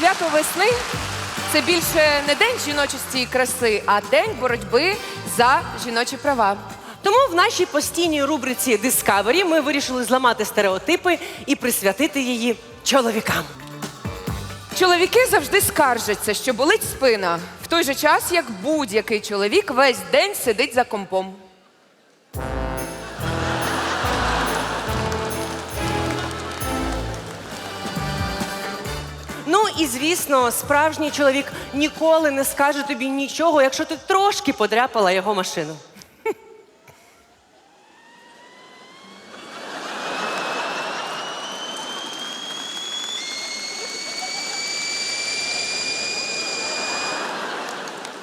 свято весни це більше не день жіночості і краси, а день боротьби за жіночі права. Тому в нашій постійній рубриці Discovery ми вирішили зламати стереотипи і присвятити її чоловікам. Чоловіки завжди скаржаться, що болить спина, в той же час, як будь-який чоловік весь день сидить за компом. І звісно, справжній чоловік ніколи не скаже тобі нічого, якщо ти трошки подряпала його машину.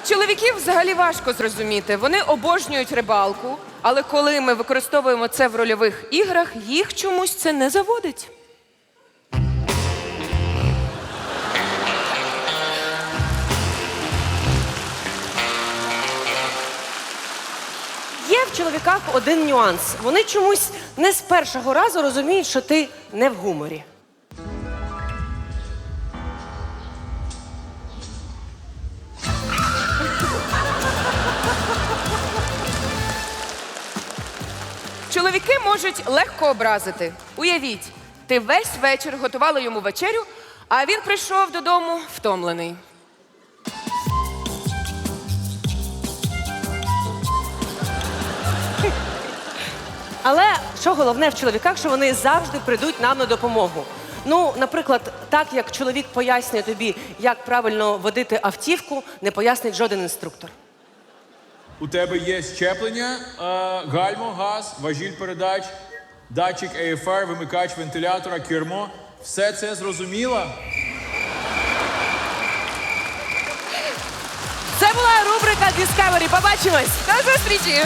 Чоловіків взагалі важко зрозуміти. Вони обожнюють рибалку, але коли ми використовуємо це в рольових іграх, їх чомусь це не заводить. Чоловіках один нюанс. Вони чомусь не з першого разу розуміють, що ти не в гуморі. Чоловіки можуть легко образити. Уявіть, ти весь вечір готувала йому вечерю, а він прийшов додому втомлений. Але що головне в чоловіках, що вони завжди прийдуть нам на допомогу. Ну, наприклад, так як чоловік пояснює тобі, як правильно водити автівку, не пояснить жоден інструктор. У тебе є щеплення, е, гальмо, газ, важіль передач, датчик AFR, вимикач вентилятора, кермо. Все це зрозуміло? Це була рубрика Discovery. Побачимось! До зустрічі!